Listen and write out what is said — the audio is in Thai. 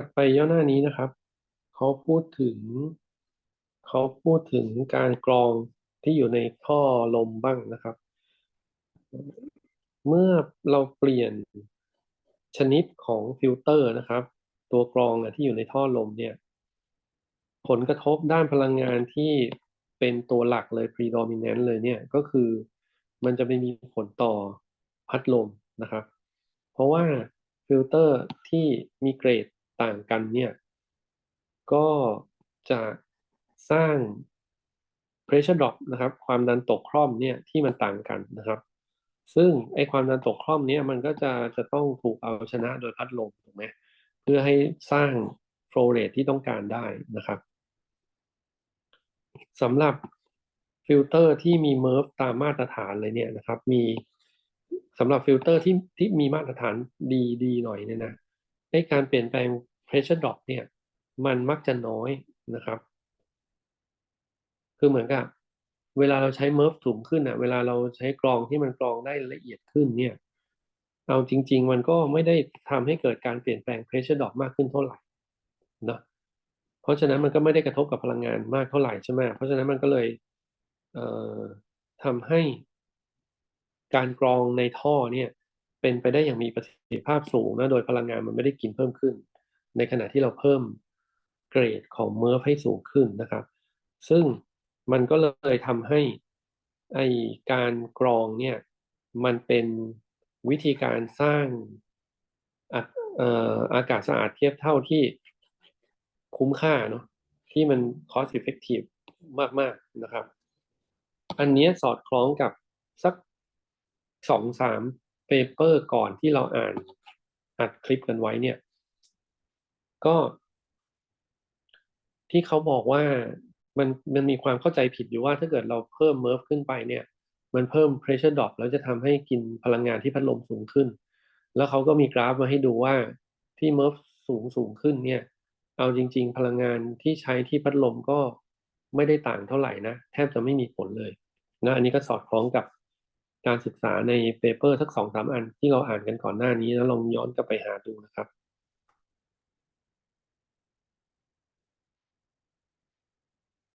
ถัดไปย่อหน้านี้นะครับเขาพูดถึงเขาพูดถึงการกรองที่อยู่ในท่อลมบ้างนะครับ เมื่อเราเปลี่ยนชนิดของฟิลเตอร์นะครับ ตัวกรองที่อยู่ในท่อลมเนี่ย ผลกระทบด้านพลังงานที่เป็นตัวหลักเลย predominant เลยเนี่ยก็คือมันจะไปมีผลต่อพัดลมนะครับ เพราะว่าฟิลเตอร์ที่มีเกรด ต่างกันเนี่ยก็จะสร้าง pressure drop นะครับ ความดันตกคร่อมเนี่ยที่มันต่างกันนะครับ ซึ่งไอความดันตกคร่อมเนี่ยมันก็จะจะต้องถูกเอาชนะโดยพัดลมถูกไหมเพื่อให้สร้าง flow rate ที่ต้องการได้นะครับสำหรับฟิลเตอร์ที่มีเมิร์ฟตามมาตรฐานเลยเนี่ยนะครับ มีสำหรับฟิลเตอร์ที่ที่มีมาตรฐานดีดีหน่อยเนี่ยนะในการเปลี่ยนแปลง pressure drop เนี่ย มันมักจะน้อยนะครับ คือเหมือนกับ เวลาเราใช้เมิร์ฟสูงขึ้นอะ เวลาเราใช้กรองที่มันกรองได้ละเอียดขึ้นเนี่ย เอาจริง ๆ มันก็ไม่ได้ทำให้เกิดการเปลี่ยนแปลง pressure drop มากขึ้นเท่าไหร่นะเพราะฉะนั้นมันก็ไม่ได้กระทบกับพลังงานมากเท่าไหร่ใช่ไหมเพราะฉะนั้นมันก็เลยเอ่อทำให้การกรองในท่อเนี่ยเป็นไปได้อย่างมีประสิทธิภาพสูงนะโดยพลังงานมันไม่ได้กินเพิ่มขึ้น ในขณะที่เราเพิ่มเกรดของเมอร์ฟให้สูงขึ้นนะครับ ซึ่งมันก็เลยทำให้ไอการกรองเนี่ยมันเป็นวิธีการสร้างอากาศสะอาดเทียบเท่าที่คุ้มค่าเนาะที่มัน cost effective มาก ๆ นะครับ อันนี้สอดคล้องกับสักสองสามเปเปอร์ก่อนที่เราอ่านอัดคลิปกันไว้เนี่ย ก็ ที่เขาบอกว่ามันมันมีความเข้าใจผิดอยู่ว่าถ้าเกิดเราเพิ่มเมิร์ฟขึ้นไปเนี่ย มันเพิ่ม pressure drop แล้วจะทำให้กินพลังงานที่พัดลมสูงขึ้น แล้วเขาก็มีกราฟมาให้ดูว่าที่เมิร์ฟสูงสูงขึ้นเนี่ย เอาจริง ๆ พลังงานที่ใช้ที่พัดลมก็ไม่ได้ต่างเท่าไหร่นะ แทบจะไม่มีผลเลยนะอันนี้ก็สอดคล้องกับการศึกษาในเปเปอร์สักสองสามอันที่เราอ่านกันก่อนหน้านี้แล้วลองย้อนกลับไปหาดูนะครับ